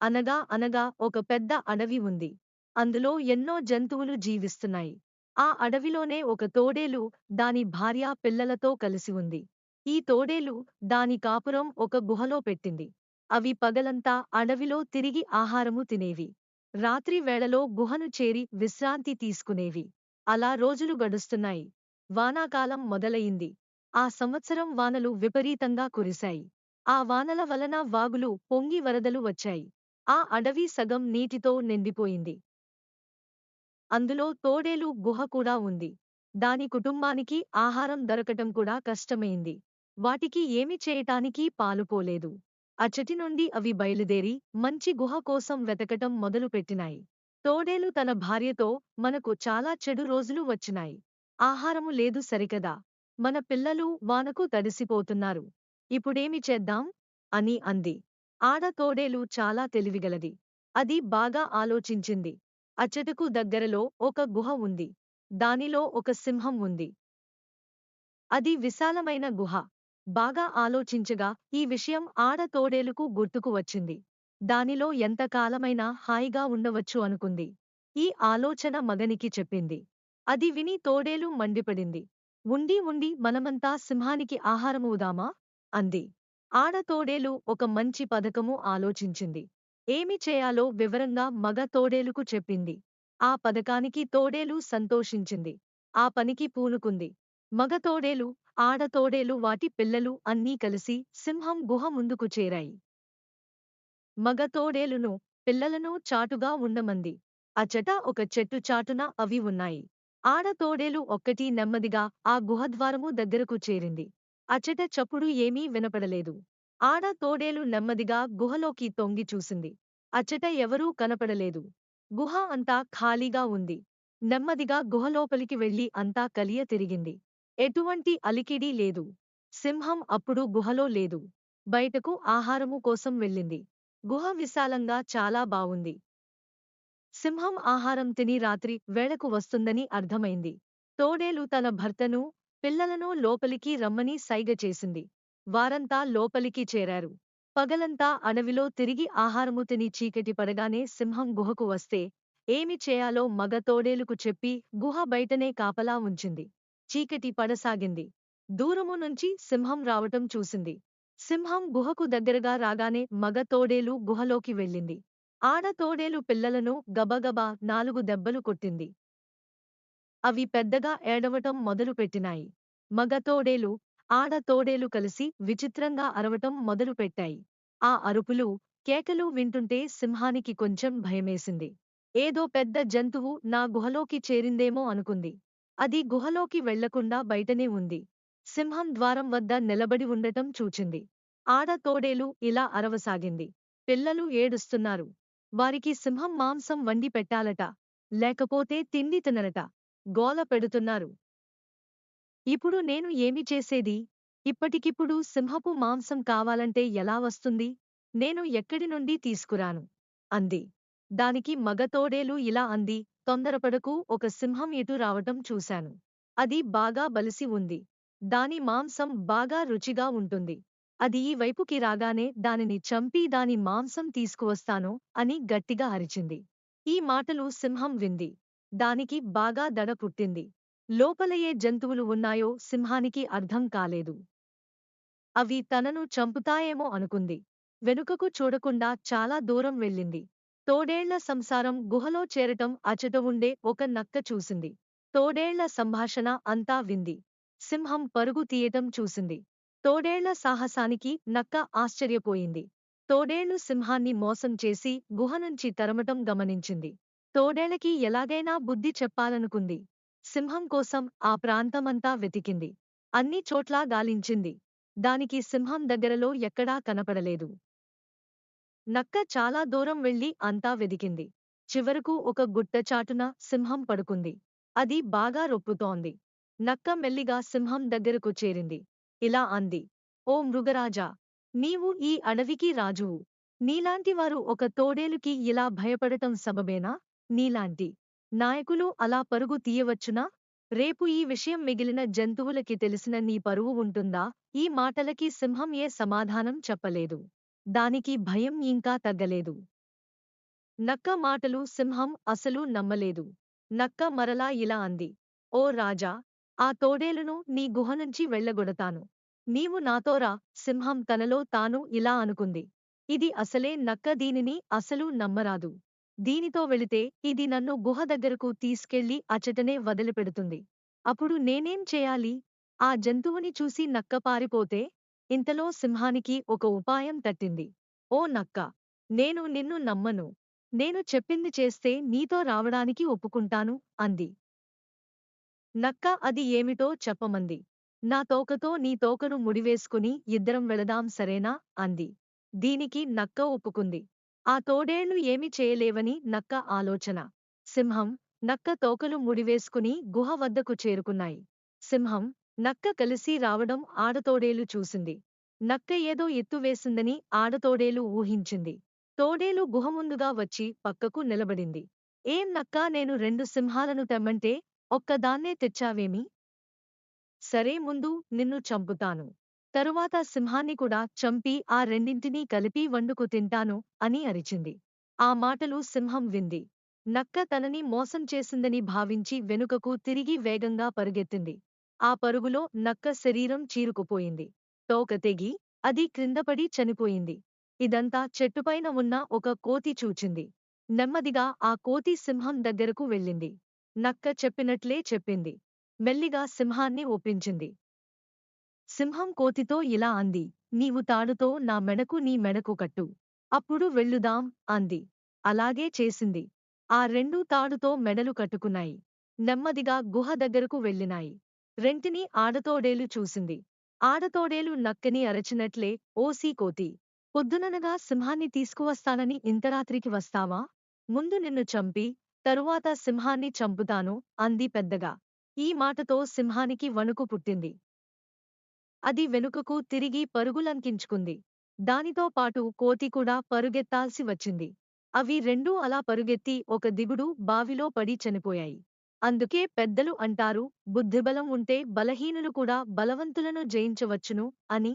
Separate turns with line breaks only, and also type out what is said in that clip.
అనగా అనగా ఒక పెద్ద అడవి ఉంది. అందులో ఎన్నో జంతువులు జీవిస్తున్నాయి. ఆ అడవిలోనే ఒక తోడేలు దాని భార్య పిల్లలతో కలిసి ఉంది. ఈ తోడేలు దాని కాపురం ఒక గుహలో పెట్టింది. అవి పగలంతా అడవిలో తిరిగి ఆహారము తినేవి. రాత్రి వేళలో గుహను చేరి విశ్రాంతి తీసుకునేవి. అలా రోజులు గడుస్తున్నాయి. వానాకాలం మొదలయింది. ఆ సంవత్సరం వానలు విపరీతంగా కురిశాయి. ఆ వానల వలన వాగులు పొంగి వరదలు వచ్చాయి. ఆ అడవి సగం నీటితో నిండిపోయింది. అందులో తోడేలు గుహ కూడా ఉంది. దాని కుటుంబానికి ఆహారం దొరకటం కూడా కష్టమైంది. వాటికి ఏమి చేయటానికి పాలుపోలేదు అచ్చటి నుండి అవి బయలుదేరి మంచి గుహ కోసం వెతకటం మొదలుపెట్టినాయి. తోడేలు తన భార్యతో మనకు చాలా చెడు రోజులు వచ్చినాయి. ఆహారము లేదు సరికదా. మన పిల్లలు వానకు తడిసిపోతున్నారు. ఇప్పుడేమి చేద్దాం? అని అంది. ఆడతోడేలు చాలా తెలివిగలది. అది బాగా ఆలోచించింది. అచ్చటకు దగ్గరలో ఒక గుహ ఉంది. దానిలో ఒక సింహం ఉంది. అది విశాలమైన గుహ. బాగా ఆలోచించగా ఈ విషయం ఆడతోడేలుకు గుర్తుకు వచ్చింది. దానిలో ఎంతకాలమైనా హాయిగా ఉండవచ్చు అనుకుంది. ఈ ఆలోచన మగనికి చెప్పింది. అది విని తోడేలు మండిపడింది. ఉండి ఉండి మనమంతా సింహానికి ఆహారమవుదామా? అంది. ఆడతోడేలు ఒక మంచి పథకము ఆలోచించింది. ఏమి చేయాలో వివరంగా మగ తోడేలుకు చెప్పింది. ఆ పథకానికి తోడేలు సంతోషించింది. ఆ పనికి పూనుకుంది. మగ తోడేలు వాటి పిల్లలు అన్నీ కలిసి సింహం గుహ ముందుకు చేరాయి. మగ తోడేలును పిల్లలను చాటుగా ఉండమంది. అచట ఒక చెట్టు చాటున అవి ఉన్నాయి. ఆడతోడేలు ఒక్కటి నెమ్మదిగా ఆ గుహద్వారము దగ్గరకు చేరింది. అచట చప్పుడు ఏమీ వినపడలేదు. ఆడ తోడేలు నెమ్మదిగా గుహలోకి తొంగి చూసింది. అచ్చట ఎవరూ కనపడలేదు. గుహ అంతా ఖాళీగా ఉంది. నెమ్మదిగా గుహలోపలికి వెళ్ళి అంతా కలియ తిరిగింది. ఎటువంటి అలికిడీ లేదు. సింహం అప్పుడు గుహలో లేదు. బయటకు ఆహారము కోసం వెళ్ళింది. గుహ విశాలంగా చాలా బావుంది. సింహం ఆహారం తిని రాత్రి వేళకు వస్తుందని అర్థమైంది. తోడేలు తన భర్తను పిల్లలను లోపలికి రమ్మని సైగ చేసింది. వారంతా లోపలికి చేరారు. పగలంతా అడవిలో తిరిగి ఆహారము తిని చీకటి పడగానే సింహం గుహకు వస్తే ఏమి చేయాలో మగ తోడేలుకు చెప్పి గుహ బయటనే కాపలా ఉంచింది. చీకటి పడసాగింది. దూరము నుంచి సింహం రావటం చూసింది. సింహం గుహకు దగ్గరగా రాగానే మగ తోడేలు గుహలోకి వెళ్ళింది. ఆడ తోడేలు పిల్లలను గబగబా నాలుగు దెబ్బలు కొట్టింది. అవి పెద్దగా ఏడవటం మొదలుపెట్టినాయి. మగ తోడేలు ఆడ తోడేలు కలిసి విచిత్రంగా అరవటం మొదలుపెట్టాయి. ఆ అరుపులు కేకలు వింటుంటే సింహానికి కొంచెం భయమేసింది. ఏదో పెద్ద జంతువు నా గుహలోకి చేరిందేమో అనుకుంది. అది గుహలోకి వెళ్ళకుండా బయటనే ఉంది. సింహం ద్వారం వద్ద నిలబడి ఉండటం చూచింది. ఆడ తోడేలు ఇలా అరవసాగింది. పిల్లలు ఏడుస్తున్నారు. వారికి సింహం మాంసం వండి పెట్టాలట. లేకపోతే తిండి తినరట. గోల పెడుతున్నారు. ఇప్పుడు నేను ఏమి చేసేది? ఇప్పటికిప్పుడు సింహపు మాంసం కావాలంటే ఎలా వస్తుంది? నేను ఎక్కడి నుండి తీసుకురాను? అంది. దానికి మగతోడేలు ఇలా అంది. తొందరపడకు ఒక సింహం ఇటు రావటం చూశాను. అది బాగా బలిసి ఉంది. దాని మాంసం బాగా రుచిగా ఉంటుంది. అది ఈ వైపుకి రాగానే దానిని చంపి దాని మాంసం తీసుకువస్తాను అని గట్టిగా అరిచింది. ఈ మాటలు సింహం వింది. దానికి బాగా దడ పుట్టింది. లోపల ఏ జంతువులు ఉన్నాయో సింహానికి అర్థం కాలేదు. అవి తనను చంపుతాయేమో అనుకుంది. వెనుకకు చూడకుండా చాలా దూరం వెళ్ళింది. తోడేళ్ళ సంసారం గుహలో చేరటం అచట ఉండే ఒక నక్క చూసింది. తోడేళ్ళ సంభాషణ అంతా వింది. సింహం పరుగు తీయటం చూసింది. తోడేళ్ళ సాహసానికి నక్క ఆశ్చర్యపోయింది. తోడేళ్ళు సింహాన్ని మోసం చేసి గుహ నుంచి తరమటం గమనించింది. తోడేళ్ళకి ఎలాగైనా బుద్ధి చెప్పాలనుకుంది. సింహం కోసం ఆ ప్రాంతమంతా వెతికింది. అన్ని చోట్లా గాలించింది. దానికి సింహం దగ్గరలో ఎక్కడా కనపడలేదు. నక్క చాలా దూరం వెళ్ళి అంతా వెదికింది చివరకు ఒక గుట్టచాటున సింహం పడుకుంది. అది బాగా రొప్పుతోంది. నక్క మెల్లిగా సింహం దగ్గరకు చేరింది. ఇలా అంది ఓ మృగరాజా నీవు ఈ అడవికి రాజువు. నీలాంటివారు ఒక తోడేలుకి ఇలా భయపడటం సబబేనా? నీలాంటి నాయకులు అలా పరుగు తీయవచ్చునా? రేపు ఈ విషయం మిగిలిన జంతువులకి తెలిసిన నీ పరువు ఉంటుందా? ఈ మాటలకి సింహం ఏ సమాధానం చెప్పలేదు. దానికి భయం ఇంకా తగ్గలేదు. నక్క మాటలు సింహం అసలు నమ్మలేదు. నక్క మరలా ఇలా అంది. ఓ రాజా ఆ తోడేలును నీ గుహ నుంచి వెళ్ళగొడతాను. నీవు నాతోరా సింహం తనలో తాను ఇలా అనుకుంది. ఇది అసలే నక్క దీనిని అసలు నమ్మరాదు. దీనితో వెళితే ఇది నన్ను గుహ దగ్గరకు తీసుకెళ్ళి అచటనే వదిలిపెడుతుంది. అప్పుడు నేనేం చేయాలి? ఆ జంతువుని చూసి నక్క పారిపోతే ఇంతలో సింహానికి ఒక ఉపాయం తట్టింది. ఓ నక్క! నేను నిన్ను నమ్మను. నేను చెప్పింది చేస్తే నీతో రావడానికి ఒప్పుకుంటాను అంది. నక్క అది ఏమిటో చెప్పమంది. నా తోకతో నీ తోకను ముడివేసుకుని ఇద్దరం వెళదాం సరేనా? అంది. దీనికి నక్క ఒప్పుకుంది. ఆ తోడేళ్ళు ఏమి చేయలేవని నక్క ఆలోచన. సింహం నక్క తోకలు ముడివేసుకుని గుహ వద్దకు చేరుకున్నాయి. సింహం నక్క కలిసి రావడం ఆడతోడేలు చూసింది. నక్క ఏదో ఎత్తువేసిందని ఆడతోడేలు ఊహించింది. తోడేలు గుహ ముందుగా వచ్చి పక్కకు నిలబడింది. ఏం నక్క నేను రెండు సింహాలను తెమ్మంటే ఒక్కదాన్నే తెచ్చావేమి? సరే ముందు నిన్ను చంపుతాను. తరువాత సింహాన్ని కూడా చంపి ఆ రెండింటినీ కలిపి వండుకు తింటాను అని అరిచింది. ఆ మాటలు సింహం వింది. నక్క తనని మోసం చేసిందని భావించి వెనుకకు తిరిగి వేగంగా పరుగెత్తింది. ఆ పరుగులో నక్క శరీరం చీరుకుపోయింది. తోక తెగి అది క్రిందపడి చనిపోయింది. ఇదంతా చెట్టుపైన ఉన్న ఒక కోతి చూచింది. నెమ్మదిగా ఆ కోతి సింహం దగ్గరకు వెళ్ళింది. నక్క చెప్పినట్లే చెప్పింది. మెల్లిగా సింహాన్ని ఒప్పించింది. సింహం కోతితో ఇలా అంది నీవు తాడుతో నా మెడకు నీ మెడకు కట్టు. అప్పుడు వెళ్ళుదాం అంది. అలాగే చేసింది. ఆ రెండూ తాడుతో మెడలు కట్టుకున్నాయి. నెమ్మదిగా గుహ దగ్గరకు వెళ్ళినాయి. రెంటిని ఆడతోడేలు చూసింది. ఆడతోడేలు నక్కని అరచినట్లే ఓసీ కోతి పొద్దుననగా సింహాన్ని తీసుకువస్తానని ఇంతరాత్రికి వస్తావా? ముందు నిన్ను చంపి తరువాత సింహాన్ని చంపుతాను అంది పెద్దగా. ఈ మాటతో సింహానికి వణుకు పుట్టింది. అది వెనుకకు తిరిగి పరుగులంకించుకుంది. దానితో పాటు కోతి కూడా పరుగెత్తాల్సి వచ్చింది. అవి రెండూ అలా పరుగెత్తి ఒక దిగుడు బావిలో పడి చనిపోయాయి. అందుకే పెద్దలు అంటారు బుద్ధిబలం ఉంటే బలహీనులు కూడా బలవంతులను జయించవచ్చును అని